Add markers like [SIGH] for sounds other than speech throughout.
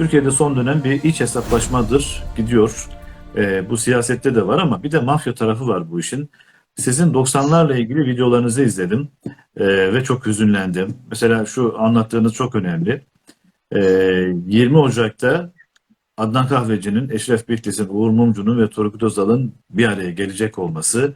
Türkiye'de son dönem bir iç hesaplaşmadır gidiyor. Ee, bu siyasette de var ama bir de mafya tarafı var bu işin. Sizin 90'larla ilgili videolarınızı izledim ee, ve çok hüzünlendim. Mesela şu anlattığınız çok önemli. Ee, 20 Ocak'ta Adnan Kahveci'nin, Eşref Bitlis'in, Uğur Mumcu'nun ve Turgut Özal'ın bir araya gelecek olması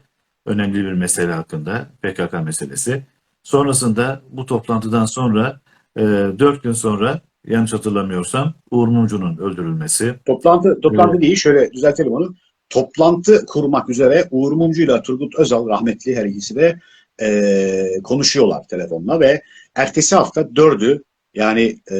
önemli bir mesele hakkında, PKK meselesi. Sonrasında bu toplantıdan sonra e, 4 gün sonra yanlış hatırlamıyorsam Uğur Mumcu'nun öldürülmesi. Toplantı toplantı değil şöyle düzeltelim onu. Toplantı kurmak üzere Uğur Mumcu ile Turgut Özal rahmetli her ikisi de e, konuşuyorlar telefonla ve ertesi hafta dördü yani e,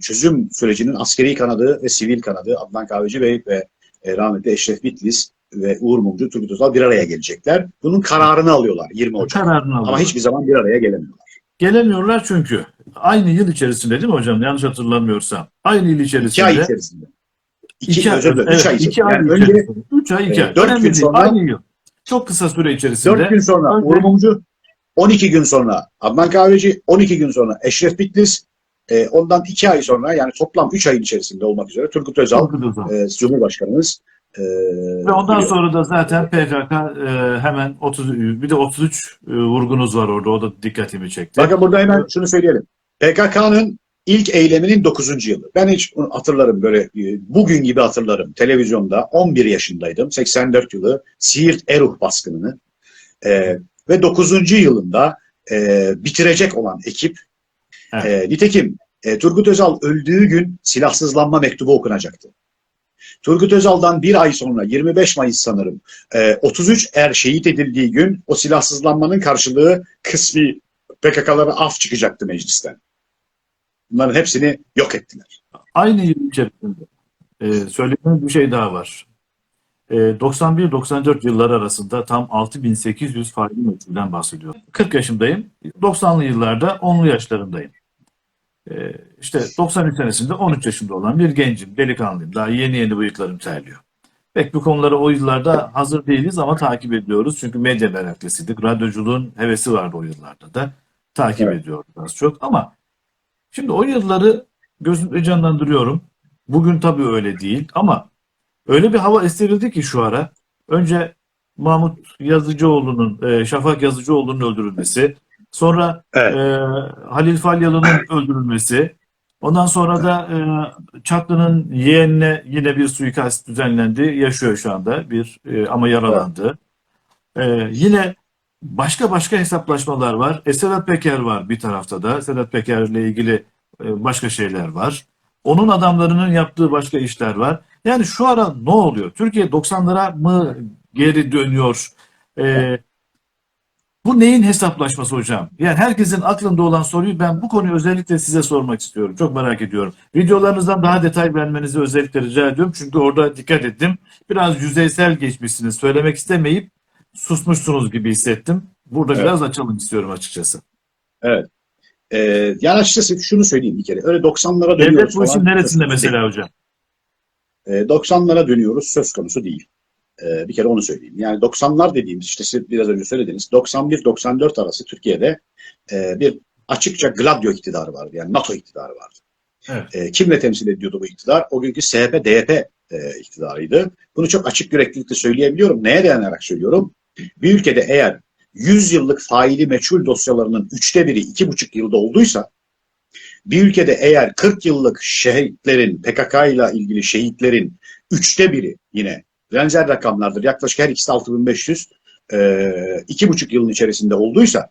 çözüm sürecinin askeri kanadı ve sivil kanadı Adnan Kahveci Bey ve e, rahmetli Eşref Bitlis ve Uğur Mumcu, Turgut Özal bir araya gelecekler. Bunun kararını alıyorlar 20 Ocak. Kararını alıyor. Ama hiçbir zaman bir araya gelemiyorlar. Gelemiyorlar çünkü aynı yıl içerisinde değil mi hocam? Yanlış hatırlamıyorsam. Aynı yıl içerisinde. İki ay içerisinde. İki, İki ay, özür dilerim, evet, üç ay iki içerisinde. ay Yani önce içerisinde. Üç ay, iki ay. dört Önemli gün değil, sonra- Aynı yıl. Çok kısa süre içerisinde. 4 gün sonra Önce- Uğur Mumcu, 12 gün sonra Adnan Kahveci, 12 gün sonra Eşref Bitlis, e, ondan 2 ay sonra yani toplam 3 ayın içerisinde olmak üzere Turgut Özal, Turgut Özal. e, Cumhurbaşkanımız e, Ve ondan biliyor. sonra da zaten PKK e, hemen 30 bir de 33 e, vurgunuz var orada. O da dikkatimi çekti. Bakın burada hemen şunu söyleyelim. PKK'nın ilk eyleminin 9. yılı. Ben hiç hatırlarım böyle e, bugün gibi hatırlarım. Televizyonda 11 yaşındaydım. 84 yılı Siirt Eruh baskınını e, ve 9. yılında e, bitirecek olan ekip Evet. e, nitekim e, Turgut Özal öldüğü gün silahsızlanma mektubu okunacaktı. Turgut Özal'dan bir ay sonra 25 Mayıs sanırım e, 33 er şehit edildiği gün o silahsızlanmanın karşılığı kısmi PKK'lara af çıkacaktı meclisten. Bunların hepsini yok ettiler. Aynı yıl içerisinde e, söylediğim bir şey daha var. E, 91-94 yılları arasında tam 6800 faili meçhulden bahsediyor. 40 yaşındayım. 90'lı yıllarda 10'lu yaşlarındayım. E, işte 93 senesinde 13 yaşında olan bir gencim, delikanlıyım. Daha yeni yeni bıyıklarım terliyor. Pek bu konulara o yıllarda hazır değiliz ama takip ediyoruz. Çünkü medya meraklısıydık. Radyoculuğun hevesi vardı o yıllarda da. Takip Evet. ediyorduk az çok ama şimdi o yılları gözümde canlandırıyorum. Bugün tabii öyle değil ama öyle bir hava estirildi ki şu ara. Önce Mahmut Yazıcıoğlu'nun, e, Şafak Yazıcıoğlu'nun öldürülmesi, sonra Evet. e, Halil Falyalı'nın [CLEARS THROAT] öldürülmesi, ondan sonra da e, Çaklı'nın yeğenine yine bir suikast düzenlendi. Yaşıyor şu anda bir e, ama yaralandı. E, yine başka başka hesaplaşmalar var. E, Sedat Peker var bir tarafta da. Sedat Peker'le ilgili e, başka şeyler var. Onun adamlarının yaptığı başka işler var. Yani şu ara ne oluyor? Türkiye 90'lara mı geri dönüyor? E, bu neyin hesaplaşması hocam? Yani herkesin aklında olan soruyu ben bu konuyu özellikle size sormak istiyorum. Çok merak ediyorum. Videolarınızdan daha detay vermenizi özellikle rica ediyorum. Çünkü orada dikkat ettim. Biraz yüzeysel geçmişsiniz. Söylemek istemeyip susmuşsunuz gibi hissettim. Burada Evet. biraz açalım istiyorum açıkçası. Ee, yani açıkçası şunu söyleyeyim bir kere. Öyle 90'lara dönüyoruz. Devlet bu işin neresinde mesela hocam? değil. Ee, 90'lara dönüyoruz söz konusu değil. Ee, bir kere onu söyleyeyim. Yani 90'lar dediğimiz işte siz biraz önce söylediniz. 91-94 arası Türkiye'de e, bir açıkça Gladio iktidarı vardı. Yani NATO iktidarı vardı. Evet. E, kimle temsil ediyordu bu iktidar? O günkü SHP-DYP e, iktidarıydı. Bunu çok açık yüreklilikle söyleyebiliyorum. Neye dayanarak söylüyorum? Bir ülkede eğer 100 yıllık faili meçhul dosyalarının üçte biri iki buçuk yılda olduysa bir ülkede eğer 40 yıllık şehitlerin PKK ile ilgili şehitlerin üçte biri yine benzer rakamlardır. Yaklaşık her ikisi de 6500 e, iki buçuk yılın içerisinde olduysa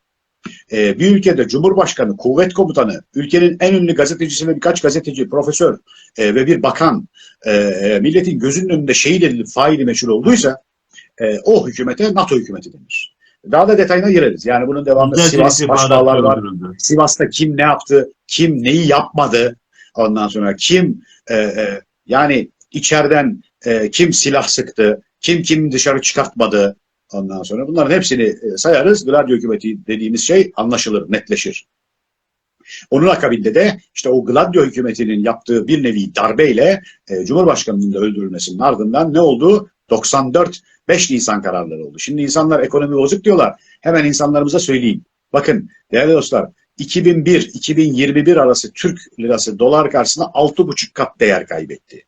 e, bir ülkede Cumhurbaşkanı, kuvvet komutanı, ülkenin en ünlü gazetecisi ve birkaç gazeteci, profesör e, ve bir bakan e, e, milletin gözünün önünde şehit edilip faili meçhul olduysa e, o hükümete NATO hükümeti denir. Daha da detayına gireriz. Yani bunun devamında Sivas başdağlar var. Sivas'ta kim ne yaptı, kim neyi yapmadı, ondan sonra kim e, e, yani içeriden e, kim silah sıktı, kim kim dışarı çıkartmadı, ondan sonra bunların hepsini e, sayarız. Gladio hükümeti dediğimiz şey anlaşılır, netleşir. Onun akabinde de işte o Gladio hükümetinin yaptığı bir nevi darbeyle e, Cumhurbaşkanı'nın da öldürülmesinin ardından ne oldu? 94 5 Nisan kararları oldu. Şimdi insanlar ekonomi bozuk diyorlar. Hemen insanlarımıza söyleyeyim. Bakın değerli dostlar 2001-2021 arası Türk lirası dolar karşısında 6,5 kat değer kaybetti.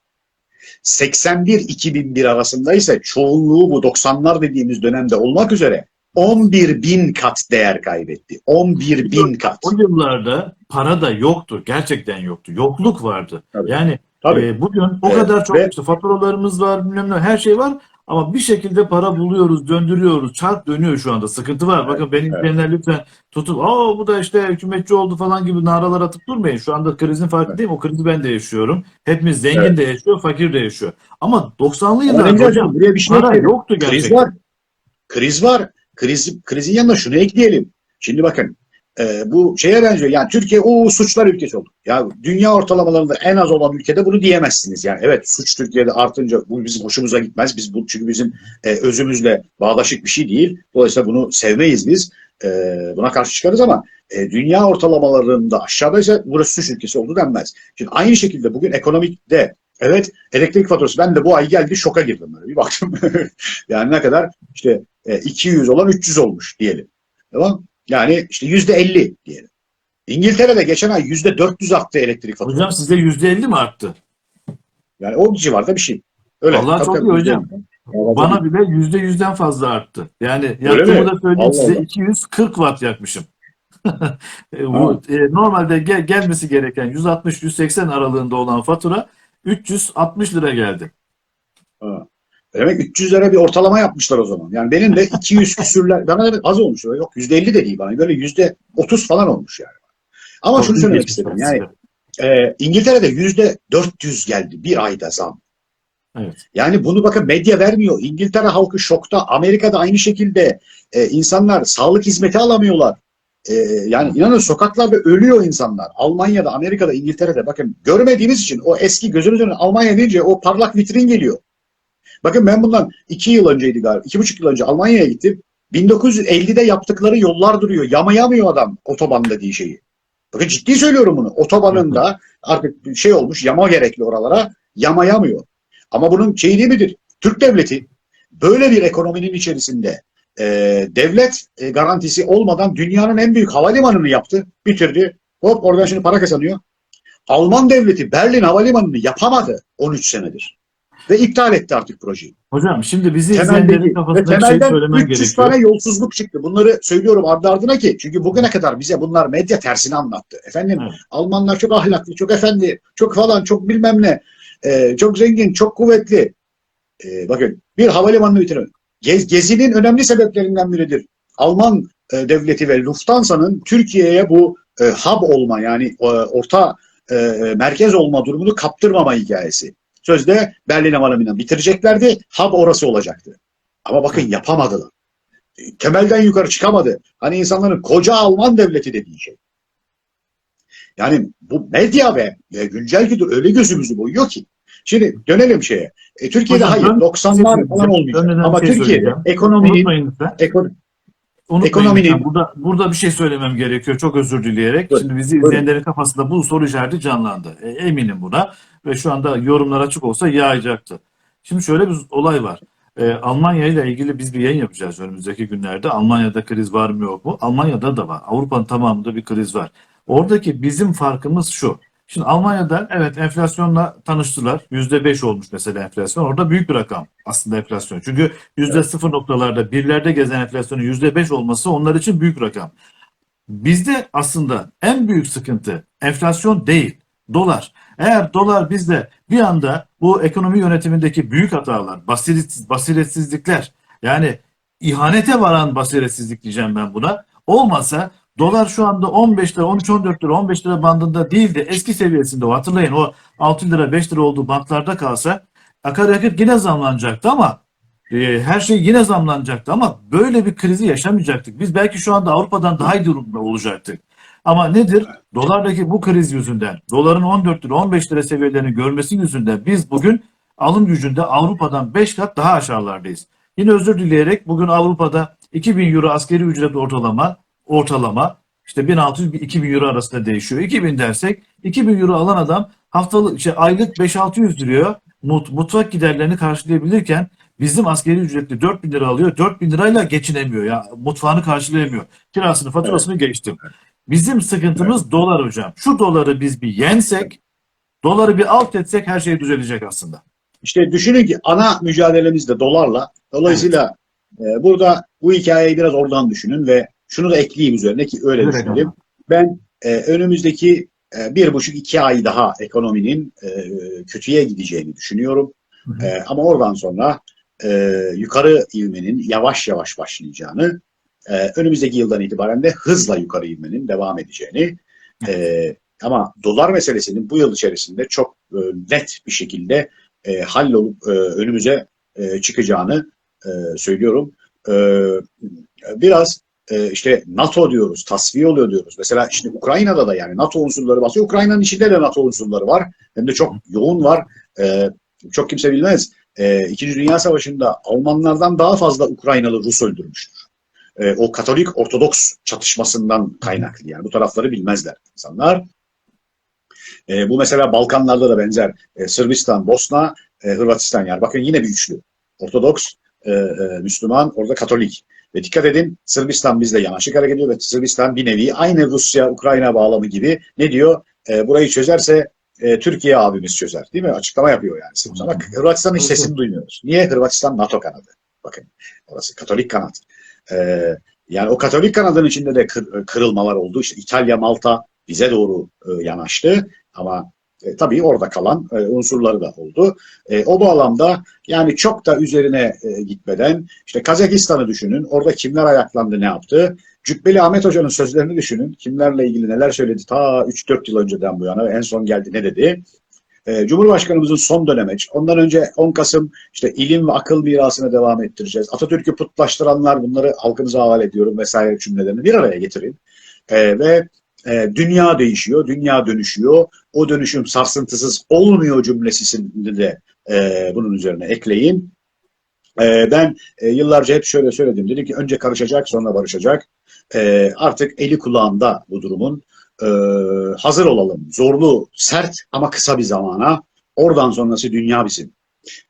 81-2001 arasında ise çoğunluğu bu 90'lar dediğimiz dönemde olmak üzere 11 bin kat değer kaybetti. 11 bin kat. O yıllarda para da yoktu. Gerçekten yoktu. Yokluk vardı. Tabii. Yani Tabii. e, bugün o Evet, kadar çok ve- işte faturalarımız var, bilmem ne her şey var. Ama bir şekilde para buluyoruz, döndürüyoruz. Çark dönüyor şu anda. Sıkıntı var. Bakın benim evet. izleyenler lütfen tutup aa bu da işte hükümetçi oldu falan gibi naralar atıp durmayın. Şu anda krizin farkındayım. O krizi ben de yaşıyorum. Hepimiz zengin Evet. de yaşıyor, fakir de yaşıyor. Ama 90'lı Ama ne yıllarda hocam buraya bir şey para ekleyelim. yoktu Kriz gerçekten. var. Kriz var. Kriz, krizin yanına şunu ekleyelim. Şimdi bakın e, bu şeye benziyor. Yani Türkiye o suçlar ülkesi oldu. Ya dünya ortalamalarında en az olan ülkede bunu diyemezsiniz. Yani evet suç Türkiye'de artınca bu bizim hoşumuza gitmez. Biz bu çünkü bizim e, özümüzle bağdaşık bir şey değil. Dolayısıyla bunu sevmeyiz biz. E, buna karşı çıkarız ama e, dünya ortalamalarında aşağıdaysa burası suç ülkesi oldu denmez. Şimdi aynı şekilde bugün ekonomikte evet elektrik faturası ben de bu ay geldi şoka girdim böyle bir baktım. [LAUGHS] yani ne kadar işte e, 200 olan 300 olmuş diyelim. Tamam? Yani işte yüzde 50 diyelim. İngiltere'de geçen ay yüzde 400 arttı elektrik faturası. Hocam sizde %50 mi arttı? Yani o civarda bir şey. Öyle. Tabii çok iyi hocam. Vallahi Bana bile %100'den fazla arttı. Yani yaktığımı da söyleyeyim Allah size Allah. 240 watt yakmışım. [LAUGHS] E, bu, e, normalde gel- gelmesi gereken 160-180 aralığında olan fatura 360 lira geldi. Ha. Demek 300 lira bir ortalama yapmışlar o zaman. Yani benim de 200 küsürler, bana da az olmuş. Yok %50 de değil bana. Böyle %30 falan olmuş yani. Ama Çok şunu söylemek istedim. Yani e, İngiltere'de yüzde 400 geldi bir ayda zam. Evet. Yani bunu bakın medya vermiyor. İngiltere halkı şokta. Amerika'da aynı şekilde e, insanlar sağlık hizmeti alamıyorlar. E, yani inanın sokaklarda ölüyor insanlar. Almanya'da, Amerika'da, İngiltere'de bakın görmediğiniz için o eski gözünüzün önüne Almanya deyince o parlak vitrin geliyor. Bakın ben bundan iki yıl önceydi galiba. iki buçuk yıl önce Almanya'ya gittim. 1950'de yaptıkları yollar duruyor. Yamayamıyor adam otoban dediği şeyi. Bakın ciddi söylüyorum bunu. Otobanın da artık şey olmuş yama gerekli oralara yamayamıyor. Ama bunun şeyi değil midir? Türk devleti böyle bir ekonominin içerisinde e, devlet e, garantisi olmadan dünyanın en büyük havalimanını yaptı, bitirdi. Hop oradan şimdi para kazanıyor. Alman devleti Berlin havalimanını yapamadı 13 senedir. Ve iptal etti artık projeyi. Hocam şimdi bizi izleyenlerin kafasında bir şey söylemem 300 gerekiyor. tane yolsuzluk çıktı. Bunları söylüyorum ardı ardına ki. Çünkü bugüne kadar bize bunlar medya tersini anlattı. Efendim Evet. Almanlar çok ahlaklı, çok efendi, çok falan, çok bilmem ne. e, çok zengin, çok kuvvetli. E, bakın bir havalimanını bitirin. Gez, gezinin önemli sebeplerinden biridir. Alman e, devleti ve Lufthansa'nın Türkiye'ye bu e, hub olma yani e, orta e, merkez olma durumunu kaptırmama hikayesi. Sözde Berlin Havalimanı'nı bitireceklerdi. Hub orası olacaktı. Ama bakın yapamadılar. Temelden yukarı çıkamadı. Hani insanların koca Alman devleti dediği şey. Yani bu medya ve güncel güdür öyle gözümüzü boyuyor ki. Şimdi dönelim şeye. E, Türkiye'de Hocam, hayır ben- 90'lar falan olmayacak. Ama şey Türkiye'de söyleyeceğim. ekonominin Unutmayın lütfen. ekonomi Unutmayın Ekonominin- lütfen. Burada, burada bir şey söylemem gerekiyor. Çok özür dileyerek. Buyurun. Şimdi bizi izleyenlerin kafasında bu soru işareti canlandı. E, eminim buna. Ve şu anda yorumlar açık olsa yağacaktı. Şimdi şöyle bir olay var. E, Almanya ile ilgili biz bir yayın yapacağız önümüzdeki günlerde. Almanya'da kriz var mı yok mu? Almanya'da da var. Avrupa'nın tamamında bir kriz var. Oradaki bizim farkımız şu. Şimdi Almanya'da evet enflasyonla tanıştılar. %5 olmuş mesela enflasyon. Orada büyük bir rakam aslında enflasyon. Çünkü yüzde sıfır noktalarda birlerde gezen enflasyonun yüzde beş olması onlar için büyük rakam. Bizde aslında en büyük sıkıntı enflasyon değil, dolar. Eğer dolar bizde bir anda bu ekonomi yönetimindeki büyük hatalar, basiret, basiretsizlikler yani ihanete varan basiretsizlik diyeceğim ben buna. Olmasa dolar şu anda 15 lira, 13-14 lira, 15 lira bandında değil de eski seviyesinde o hatırlayın o 6 lira 5 lira olduğu bantlarda kalsa akaryakıt yine zamlanacaktı ama e, her şey yine zamlanacaktı ama böyle bir krizi yaşamayacaktık. Biz belki şu anda Avrupa'dan daha iyi durumda olacaktık. Ama nedir? Dolardaki bu kriz yüzünden, doların 14 lira 15 lira seviyelerini görmesi yüzünden biz bugün alım gücünde Avrupa'dan 5 kat daha aşağılardayız. Yine özür dileyerek bugün Avrupa'da 2000 euro askeri ücret ortalama ortalama işte 1600-2000 euro arasında değişiyor. 2000 dersek 2000 euro alan adam haftalık şey, aylık 5-600 liraya mut, mutfak giderlerini karşılayabilirken bizim askeri ücretli 4000 lira alıyor. 4000 lirayla geçinemiyor ya. Mutfağını karşılayamıyor. Kirasını, faturasını geçtim. Bizim sıkıntımız dolar hocam. Şu doları biz bir yensek, doları bir alt etsek her şey düzelecek aslında. İşte düşünün ki ana mücadelemiz de dolarla. Dolayısıyla e, burada bu hikayeyi biraz oradan düşünün ve şunu da ekleyeyim üzerine ki öyle Direkt düşünelim. Ben e, önümüzdeki e, bir buçuk iki ay daha ekonominin e, kötüye gideceğini düşünüyorum. Hı hı. E, ama oradan sonra e, yukarı ivmenin yavaş yavaş başlayacağını, e, önümüzdeki yıldan itibaren de hızla yukarı ivmenin devam edeceğini, e, ama dolar meselesinin bu yıl içerisinde çok e, net bir şekilde e, hallolup e, önümüze e, çıkacağını e, söylüyorum. E, biraz e, işte NATO diyoruz, tasfiye oluyor diyoruz. Mesela işte Ukrayna'da da yani NATO unsurları basıyor. Ukrayna'nın içinde de NATO unsurları var. Hem de çok yoğun var. E, çok kimse bilmez. E, İkinci Dünya Savaşı'nda Almanlardan daha fazla Ukraynalı Rus öldürmüştür. E, o Katolik Ortodoks çatışmasından kaynaklı. Yani bu tarafları bilmezler insanlar. E, bu mesela Balkanlarda da benzer. Sırbistan, Bosna, Hırvatistan yani. Bakın yine bir üçlü. Ortodoks, Müslüman, orada Katolik. Ve dikkat edin Sırbistan bizle yanaşık hareket ediyor ve Sırbistan bir nevi aynı Rusya-Ukrayna bağlamı gibi ne diyor? E, burayı çözerse e, Türkiye abimiz çözer. Değil mi? Açıklama yapıyor yani Sırbistan. Bak Hırvatistan'ın hiç sesini duymuyoruz. Niye? Hırvatistan NATO kanadı. Bakın orası Katolik kanat. E, yani o Katolik kanadın içinde de kır- kırılmalar oldu. İşte İtalya, Malta bize doğru e, yanaştı. Ama e, tabii orada kalan e, unsurları da oldu. E, o bağlamda yani çok da üzerine e, gitmeden işte Kazakistan'ı düşünün. Orada kimler ayaklandı ne yaptı? Cübbeli Ahmet Hoca'nın sözlerini düşünün. Kimlerle ilgili neler söyledi ta 3-4 yıl önceden bu yana en son geldi ne dedi? E, Cumhurbaşkanımızın son dönemeç. Ondan önce 10 Kasım işte ilim ve akıl mirasına devam ettireceğiz. Atatürk'ü putlaştıranlar bunları halkınıza havale ediyorum vesaire cümlelerini bir araya getirin. E, ve e, dünya değişiyor, dünya dönüşüyor. O dönüşüm sarsıntısız olmuyor cümlesini de e, bunun üzerine ekleyin. E, ben e, yıllarca hep şöyle söyledim. Dedim ki önce karışacak sonra barışacak. E, artık eli kulağında bu durumun. E, hazır olalım. Zorlu, sert ama kısa bir zamana. Oradan sonrası dünya bizim.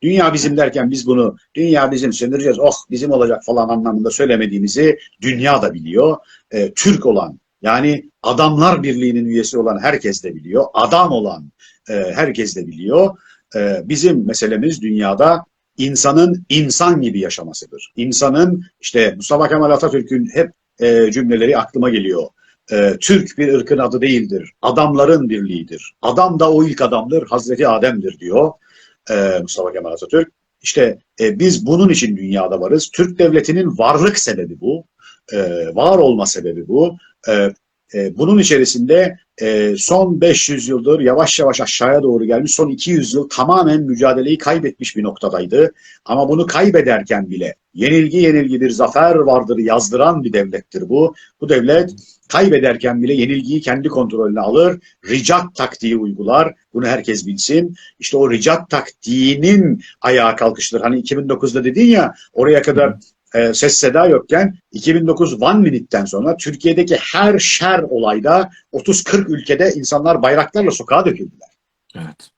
Dünya bizim derken biz bunu dünya bizim söndüreceğiz, oh bizim olacak falan anlamında söylemediğimizi dünya da biliyor. E, Türk olan yani Adamlar Birliği'nin üyesi olan herkes de biliyor. Adam olan e, herkes de biliyor. E, bizim meselemiz dünyada insanın insan gibi yaşamasıdır. İnsanın işte Mustafa Kemal Atatürk'ün hep e, cümleleri aklıma geliyor. E, Türk bir ırkın adı değildir. Adamların birliğidir. Adam da o ilk adamdır. Hazreti Adem'dir diyor e, Mustafa Kemal Atatürk. İşte e, biz bunun için dünyada varız. Türk devletinin varlık sebebi bu. E, var olma sebebi bu. E, e, bunun içerisinde e, son 500 yıldır yavaş yavaş aşağıya doğru gelmiş. Son 200 yıl tamamen mücadeleyi kaybetmiş bir noktadaydı. Ama bunu kaybederken bile yenilgi yenilgi bir zafer vardır yazdıran bir devlettir bu. Bu devlet kaybederken bile yenilgiyi kendi kontrolüne alır. Ricat taktiği uygular. Bunu herkes bilsin. İşte o ricat taktiğinin ayağa kalkıştır. Hani 2009'da dedin ya oraya kadar e, ses seda yokken 2009 One Minute'ten sonra Türkiye'deki her şer olayda 30-40 ülkede insanlar bayraklarla sokağa döküldüler. Evet.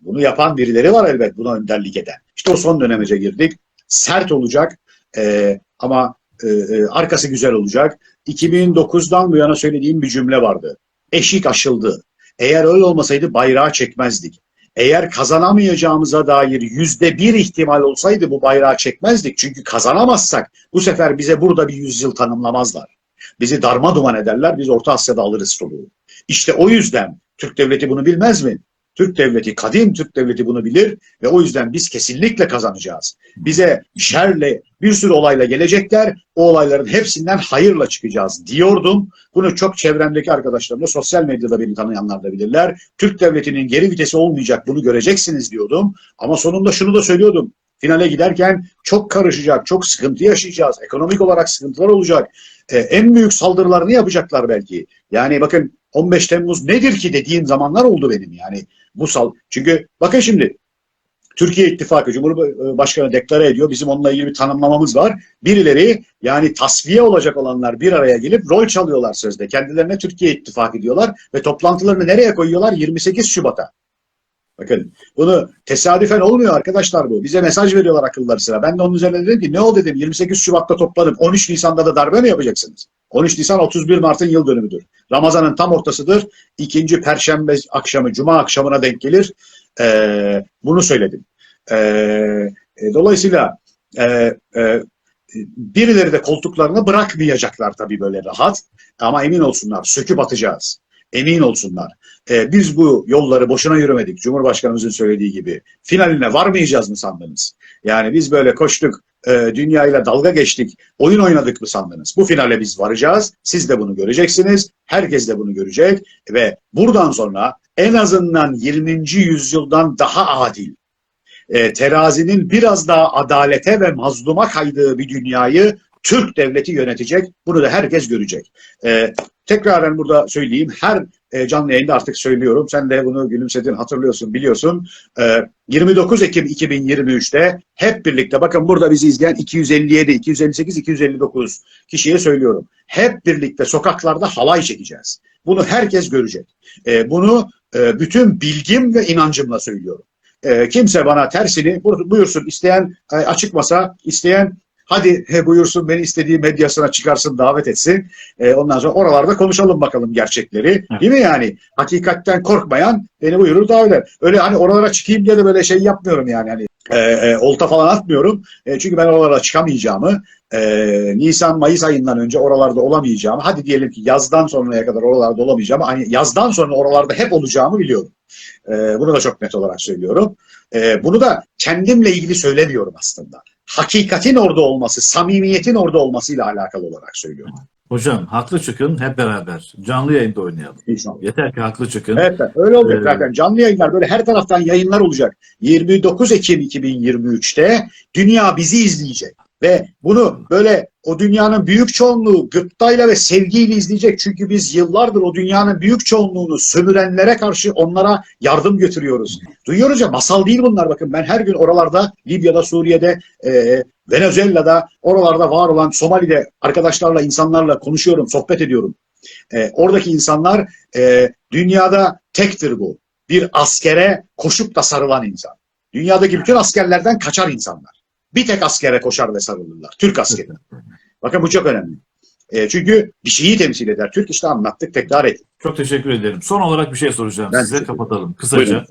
Bunu yapan birileri var elbet buna önderlik eden. İşte o son dönemece girdik. Sert olacak e, ama e, e, arkası güzel olacak. 2009'dan bu yana söylediğim bir cümle vardı. Eşik aşıldı. Eğer öyle olmasaydı bayrağı çekmezdik. Eğer kazanamayacağımıza dair yüzde bir ihtimal olsaydı bu bayrağı çekmezdik. Çünkü kazanamazsak bu sefer bize burada bir yüzyıl tanımlamazlar. Bizi darma duman ederler, biz Orta Asya'da alırız soluğu. İşte o yüzden Türk devleti bunu bilmez mi? Türk devleti, kadim Türk devleti bunu bilir ve o yüzden biz kesinlikle kazanacağız. Bize şerle, bir sürü olayla gelecekler, o olayların hepsinden hayırla çıkacağız diyordum. Bunu çok çevremdeki arkadaşlarım da sosyal medyada beni tanıyanlar da bilirler. Türk devletinin geri vitesi olmayacak, bunu göreceksiniz diyordum. Ama sonunda şunu da söylüyordum. Finale giderken çok karışacak, çok sıkıntı yaşayacağız. Ekonomik olarak sıkıntılar olacak. Ee, en büyük saldırılarını yapacaklar belki. Yani bakın 15 Temmuz nedir ki dediğim zamanlar oldu benim yani. Bu sal çünkü bakın şimdi Türkiye İttifakı Cumhurbaşkanı deklare ediyor. Bizim onunla ilgili bir tanımlamamız var. Birileri yani tasfiye olacak olanlar bir araya gelip rol çalıyorlar sözde. Kendilerine Türkiye İttifakı diyorlar ve toplantılarını nereye koyuyorlar? 28 Şubat'a. Bakın bunu tesadüfen olmuyor arkadaşlar bu. Bize mesaj veriyorlar akılları sıra. Ben de onun üzerine dedim ki ne oldu dedim 28 Şubat'ta toplanıp 13 Nisan'da da darbe mi yapacaksınız? 13 Nisan 31 Mart'ın yıl dönümüdür. Ramazan'ın tam ortasıdır. İkinci perşembe akşamı, cuma akşamına denk gelir. Ee, bunu söyledim. Ee, e, dolayısıyla e, e, birileri de koltuklarını bırakmayacaklar tabii böyle rahat. Ama emin olsunlar söküp atacağız. Emin olsunlar. Ee, biz bu yolları boşuna yürümedik. Cumhurbaşkanımızın söylediği gibi. Finaline varmayacağız mı sandınız? Yani biz böyle koştuk, e, dünyayla dalga geçtik, oyun oynadık mı sandınız? Bu finale biz varacağız. Siz de bunu göreceksiniz. Herkes de bunu görecek. Ve buradan sonra en azından 20. yüzyıldan daha adil, e, terazinin biraz daha adalete ve mazluma kaydığı bir dünyayı Türk devleti yönetecek. Bunu da herkes görecek. E, tekraren burada söyleyeyim. Her e, canlı yayında artık söylüyorum. Sen de bunu gülümsedin, hatırlıyorsun, biliyorsun. E, 29 Ekim 2023'te hep birlikte bakın burada bizi izleyen 257, 258, 259 kişiye söylüyorum. Hep birlikte sokaklarda halay çekeceğiz. Bunu herkes görecek. E, bunu e, bütün bilgim ve inancımla söylüyorum. E, kimse bana tersini buyur- buyursun isteyen e, açık masa, isteyen hadi he, buyursun beni istediği medyasına çıkarsın davet etsin. E, ondan sonra oralarda konuşalım bakalım gerçekleri. Evet. Değil mi yani? Hakikatten korkmayan beni buyurur davet eder. Öyle hani oralara çıkayım diye de böyle şey yapmıyorum yani. Hani e, e, olta falan atmıyorum. E, çünkü ben oralara çıkamayacağımı, e, Nisan Mayıs ayından önce oralarda olamayacağımı, hadi diyelim ki yazdan sonraya kadar oralarda olamayacağımı, hani yazdan sonra oralarda hep olacağımı biliyorum. E, bunu da çok net olarak söylüyorum. E, bunu da kendimle ilgili söylemiyorum aslında. Hakikatin orada olması, samimiyetin orada olmasıyla alakalı olarak söylüyorum. Hocam haklı çıkın hep beraber. Canlı yayında oynayalım. İnşallah. Yeter ki haklı çıkın. Evet, öyle olacak Evet. zaten. Canlı yayınlar böyle her taraftan yayınlar olacak. 29 Ekim 2023'te dünya bizi izleyecek. Ve bunu böyle o dünyanın büyük çoğunluğu gıptayla ve sevgiyle izleyecek. Çünkü biz yıllardır o dünyanın büyük çoğunluğunu sömürenlere karşı onlara yardım götürüyoruz. Duyuyoruz ya masal değil bunlar bakın. Ben her gün oralarda Libya'da, Suriye'de, e, Venezuela'da, oralarda var olan Somali'de arkadaşlarla, insanlarla konuşuyorum, sohbet ediyorum. E, oradaki insanlar e, dünyada tektir bu. Bir askere koşup da sarılan insan. Dünyadaki bütün askerlerden kaçar insanlar. Bir tek askere koşar ve sarılırlar. Türk askeri. [LAUGHS] Bakın bu çok önemli. E, çünkü bir şeyi temsil eder. Türk işte anlattık, tekrar ettik. Çok teşekkür ederim. Son olarak bir şey soracağım Ben size. Kapatalım. Kısaca. Buyurun.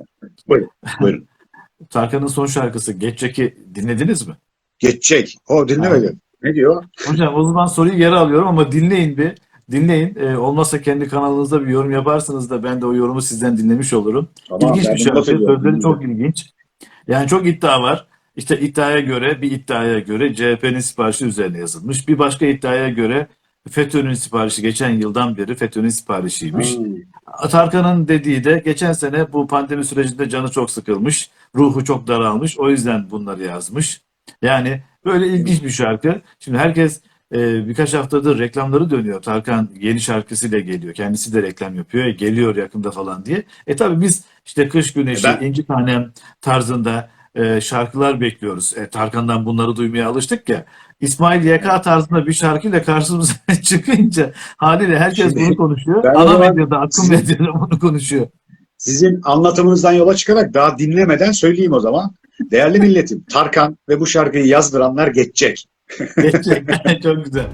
Buyurun. Buyurun. [LAUGHS] Tarkan'ın son şarkısı Geçecek'i dinlediniz mi? Geçecek. O dinlemedim. Ne diyor? Hocam o zaman soruyu geri alıyorum ama dinleyin bir. Dinleyin. Ee, olmazsa kendi kanalınızda bir yorum yaparsınız da ben de o yorumu sizden dinlemiş olurum. Tamam, İlginç bir şarkı. Sözleri çok ilginç. Yani çok iddia var. İşte iddiaya göre bir iddiaya göre CHP'nin siparişi üzerine yazılmış. Bir başka iddiaya göre FETÖ'nün siparişi geçen yıldan beri FETÖ'nün siparişiymiş. Hmm. Tarkan'ın dediği de geçen sene bu pandemi sürecinde canı çok sıkılmış, ruhu çok daralmış. O yüzden bunları yazmış. Yani böyle ilginç bir şarkı. Şimdi herkes e, birkaç haftadır reklamları dönüyor. Tarkan yeni şarkısıyla geliyor. Kendisi de reklam yapıyor. E, geliyor yakında falan diye. E tabii biz işte Kış Güneşi, Ben- İnci Tanem tarzında e, şarkılar bekliyoruz. E, Tarkan'dan bunları duymaya alıştık ya. İsmail YK tarzında bir şarkıyla karşımıza [LAUGHS] çıkınca haliyle herkes Şimdi bunu konuşuyor. Ana medyada, akım medyada bunu konuşuyor. Sizin anlatımınızdan yola çıkarak daha dinlemeden söyleyeyim o zaman. Değerli milletim, Tarkan ve bu şarkıyı yazdıranlar geçecek. Geçecek. [LAUGHS] Çok güzel.